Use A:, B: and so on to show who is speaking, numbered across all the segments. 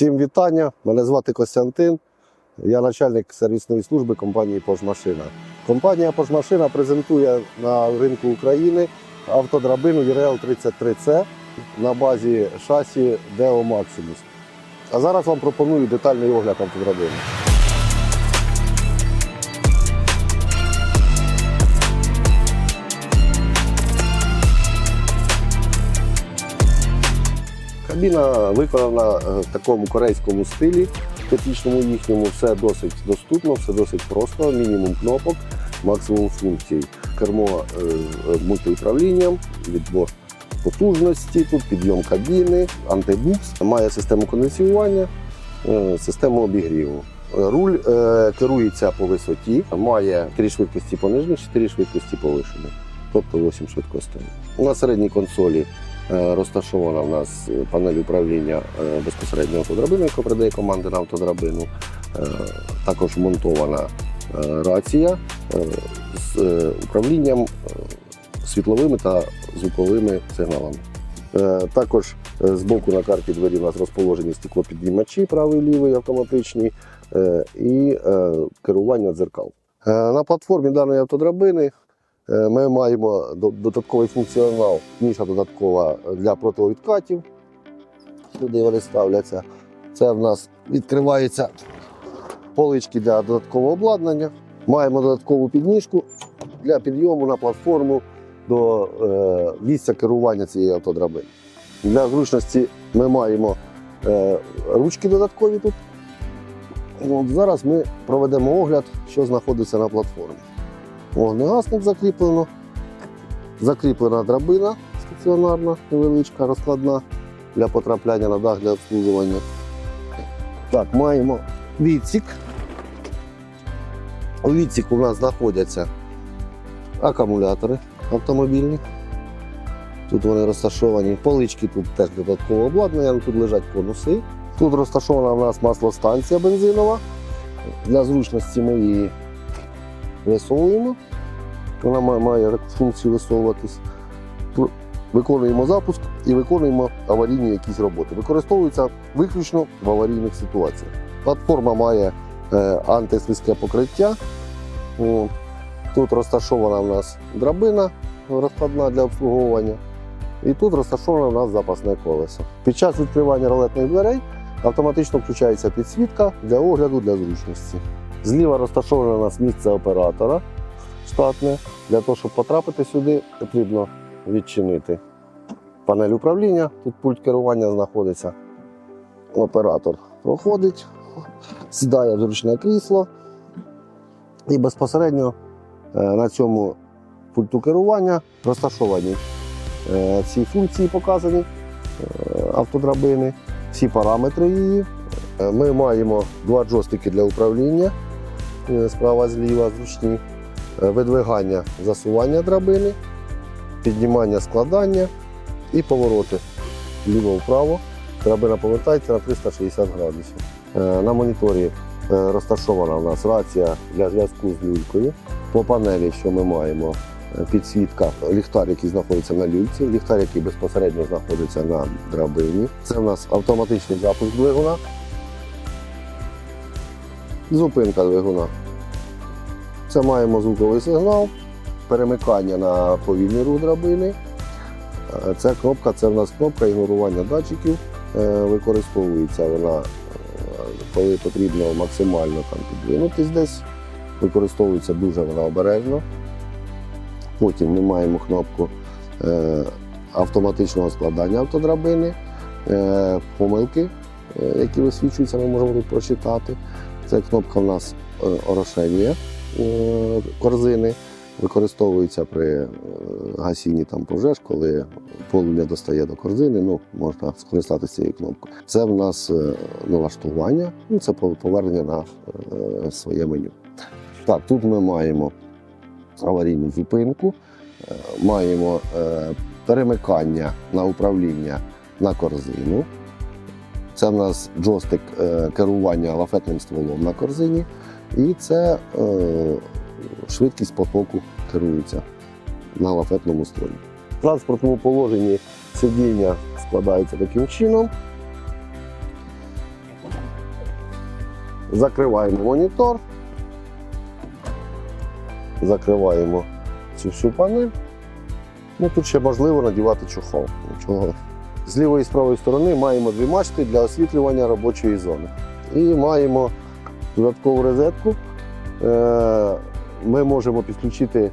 A: Всім вітання. Мене звати Костянтин. Я начальник сервісної служби компанії Пожмашина. Компанія Пожмашина презентує на ринку України автодрабину ЄРЛ 33C на базі шасі Deo Maximus. А зараз вам пропоную детальний огляд автодрабини. Кабіна виконана е, в такому корейському стилі, типічному їхньому. Все досить доступно, все досить просто, мінімум кнопок, максимум функцій. Кермо е, е, мультиуправлінням, відбор потужності, тут підйом кабіни, антибукс, має систему кондиціювання, е, систему обігріву. Е, Руль е, керується по висоті, має 3 швидкості понижених, 4 швидкості повишених, тобто 8 швидкостей. На середній консолі Е, Розташована в нас е, панель управління е, безпосередньо автодрабиною, яка передає команди на автодрабину. Е, Також вмонтована е, рація е, з е, управлінням е, світловими та звуковими сигналами. Е, Також е, збоку на карті двері у нас розположені стеклопіднімачі, правий лівий автоматичні е, і е, керування дзеркал. Е, На платформі даної автодрабини Е, Ми маємо додатковий функціонал, ніша додаткова для противовідкатів. Сюди вони ставляться. Це в нас відкриваються полички для додаткового обладнання. Маємо додаткову підніжку для підйому на платформу до е, місця керування цієї автодрабини. Для зручності ми маємо е, ручки додаткові тут. От зараз ми проведемо огляд, що знаходиться на платформі. Вогнегасник закріплено. Закріплена драбина стаціонарна, невеличка, розкладна для потрапляння на дах для обслуговування. Так, маємо відсік. У відсіку у нас знаходяться акумулятори автомобільні. Тут вони розташовані. Полички тут теж додаткове обладнання, тут лежать конуси. Тут розташована у нас маслостанція бензинова. Для зручності ми її висовуємо. Вона має, має функцію висовуватись. Виконуємо запуск і виконуємо аварійні якісь роботи. Використовується виключно в аварійних ситуаціях. Платформа має е, антислизьке покриття. Тут розташована у нас драбина розкладна для обслуговування. І тут розташоване у нас запасне колесо. Під час відкривання ролетних дверей автоматично включається підсвітка для огляду для зручності. Зліва розташоване у нас місце оператора штатне. Для того, щоб потрапити сюди, потрібно відчинити панель управління. Тут пульт керування знаходиться. Оператор проходить, сідає в зручне крісло. І безпосередньо е, на цьому пульту керування розташовані е, всі функції показані е, автодрабини, всі параметри її. Ми маємо два джойстики для управління справа зліва зручні, е, видвигання засування драбини, піднімання складання і повороти вліво-вправо. Драбина повертається на 360 градусів. Е, На моніторі е, розташована у нас рація для зв'язку з люлькою. По панелі, що ми маємо, е, підсвітка, ліхтар, який знаходиться на люльці, ліхтар, який безпосередньо знаходиться на драбині. Це у нас автоматичний запуск двигуна. Зупинка двигуна. Це маємо звуковий сигнал, перемикання на повільний рух драбини. Е, Ця кнопка це в нас кнопка ігнорування датчиків. Е, Використовується вона, е, коли потрібно максимально там, підвинутись десь. Використовується дуже вона обережно. Потім ми маємо кнопку автоматичного складання автодрабини, помилки, які висвічуються, ми можемо тут прочитати. Це кнопка в нас е, орошення е, корзини. Використовується при е, гасінні там пожеж, коли полум'я достає до корзини, ну можна скористатися цією кнопкою. Це в нас налаштування, ну це повернення на своє меню. Так, тут ми маємо аварійну зупинку, маємо перемикання на управління на корзину. Це в нас джойстик е, керування лафетним стволом на корзині. І це е, швидкість потоку керується на лафетному стволі. В транспортному положенні сидіння складається таким чином. Закриваємо монітор. Закриваємо цю всю панель. Ну, тут ще можливо надівати чохол. Нічого. З лівої і з правої сторони маємо дві мачти для освітлювання робочої зони. І маємо додаткову розетку. Е, Ми можемо підключити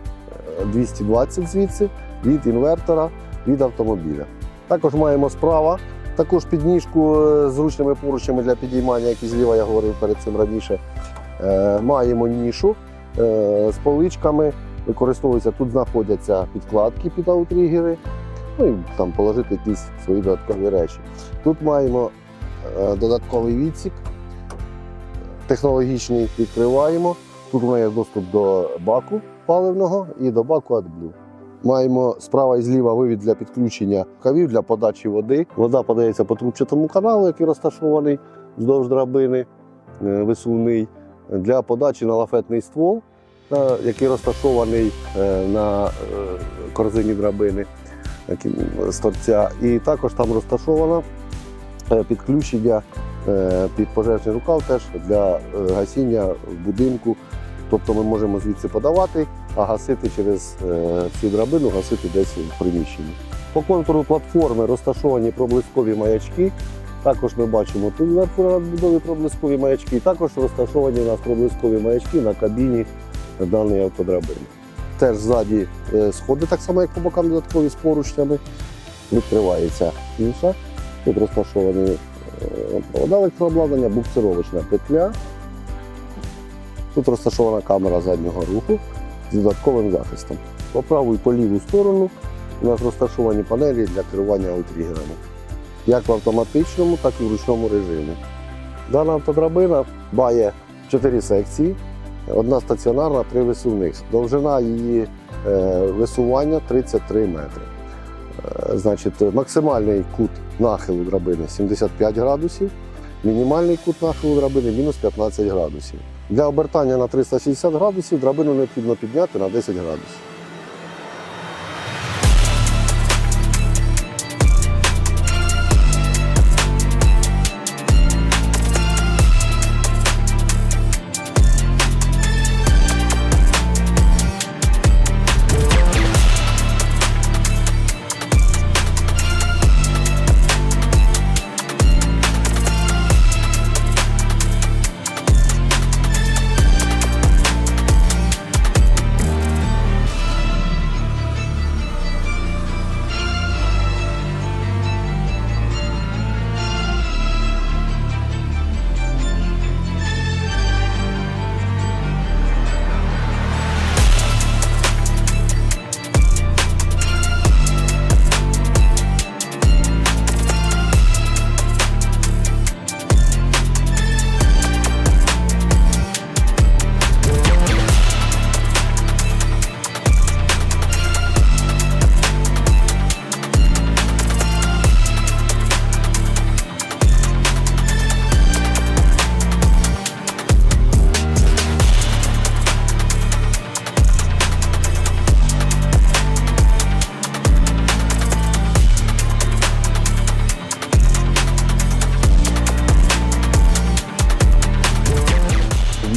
A: е, 220 звідси від інвертора, від автомобіля. Також маємо справа також підніжку е, з зручними поручнями для підіймання, як і зліва я говорив перед цим раніше. Е, Маємо нішу е, з поличками. Використовується, тут знаходяться підкладки під аутрігери, ну і там положити якісь свої додаткові речі. Тут маємо е, додатковий відсік, технологічний відкриваємо. Тут у є доступ до баку паливного і до баку AdBlue. Маємо справа і зліва вивід для підключення кавів для подачі води. Вода подається по трубчатому каналу, який розташований вздовж драбини, е, висувний, для подачі на лафетний ствол, який розташований е, на корзині драбини з торця. І також там розташовано е, підключення е, під пожежний рукав теж для е, гасіння будинку. Тобто ми можемо звідси подавати, а гасити через е, всю драбину, гасити десь в приміщенні. По контуру платформи розташовані проблискові маячки. Також ми бачимо тут зверху надбудові проблискові маячки. Також розташовані у нас проблискові маячки на кабіні даної автодрабини. Теж ззаді е, сходи, так само, як по бокам додаткові з поручнями. Відкривається інша. Тут розташовані е, провода електрообладнання, буксировочна петля. Тут розташована камера заднього руху з додатковим захистом. По праву і по ліву сторону у нас розташовані панелі для керування аутрігерами. Як в автоматичному, так і в ручному режимі. Дана автодрабина має 4 секції, одна стаціонарна, три висувних. Довжина її е, висування 33 метри. Е, Значить, максимальний кут нахилу драбини 75 градусів, мінімальний кут нахилу драбини мінус 15 градусів. Для обертання на 360 градусів драбину необхідно підняти на 10 градусів.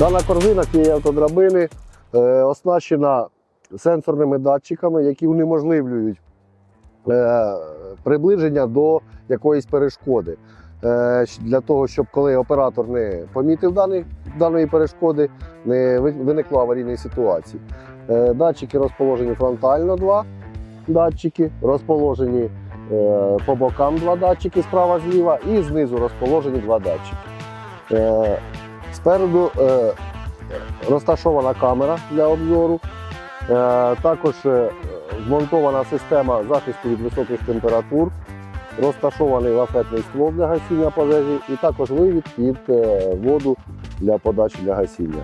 A: Дана корзина цієї автодрабини е, оснащена сенсорними датчиками, які унеможливлюють е, приближення до якоїсь перешкоди. Е, для того, щоб коли оператор не помітив даний, даної перешкоди, не виникло аварійної ситуації. Датчики розположені фронтально два датчики, розположені по бокам два датчики справа зліва і знизу розположені два датчики. Е, Спереду е, розташована камера для обзору. Е, також е, вмонтована система захисту від високих температур, розташований лафетний ствол для гасіння пожежі і також вивід під е, воду для подачі для гасіння.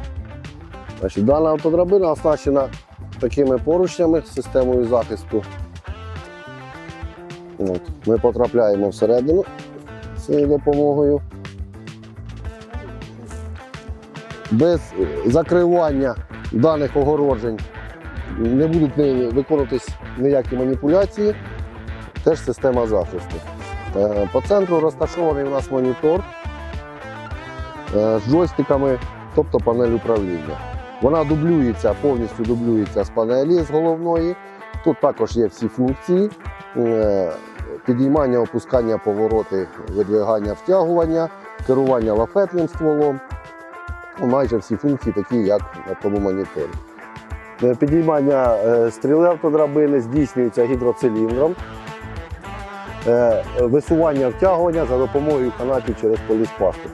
A: Значить, дана автодрабина оснащена такими поручнями системою захисту. От. Ми потрапляємо всередину цією допомогою. Без закривання даних огороджень не будуть нині виконуватись ніякі маніпуляції. Теж система захисту. Е, По центру розташований у нас монітор. е, з джойстиками, тобто панель управління. Вона дублюється, повністю дублюється з панелі з головної. Тут також є всі функції: е, підіймання, опускання, повороти, видвигання, втягування, керування лафетним стволом. Майже всі функції такі, як на тому моніторі. Е, Підіймання е, стріли автодрабини здійснюється гідроциліндром. Е, Висування втягування за допомогою канатів через поліспасту.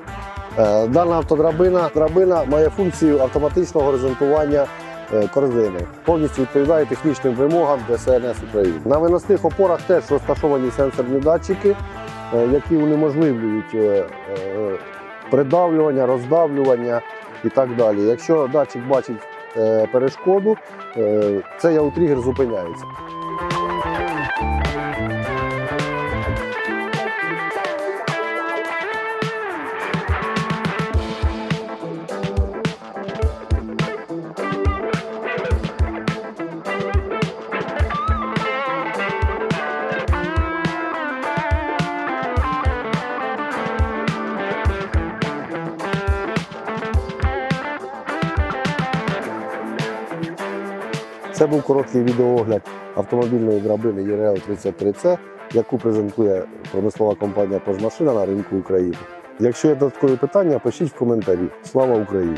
A: Дана автодрабина драбина має функцію автоматичного горизонтування корзини. Повністю відповідає технічним вимогам ДСНС України. На виносних опорах теж розташовані сенсорні датчики, які унеможливлюють придавлювання, роздавлювання і так далі. Якщо датчик бачить е, перешкоду, е, цей аутрігер зупиняється. Це був короткий відеоогляд автомобільної драбини ЄРЛ 33C, яку презентує промислова компанія «Пожмашина» на ринку України. Якщо є додаткові питання, пишіть в коментарі. Слава Україні!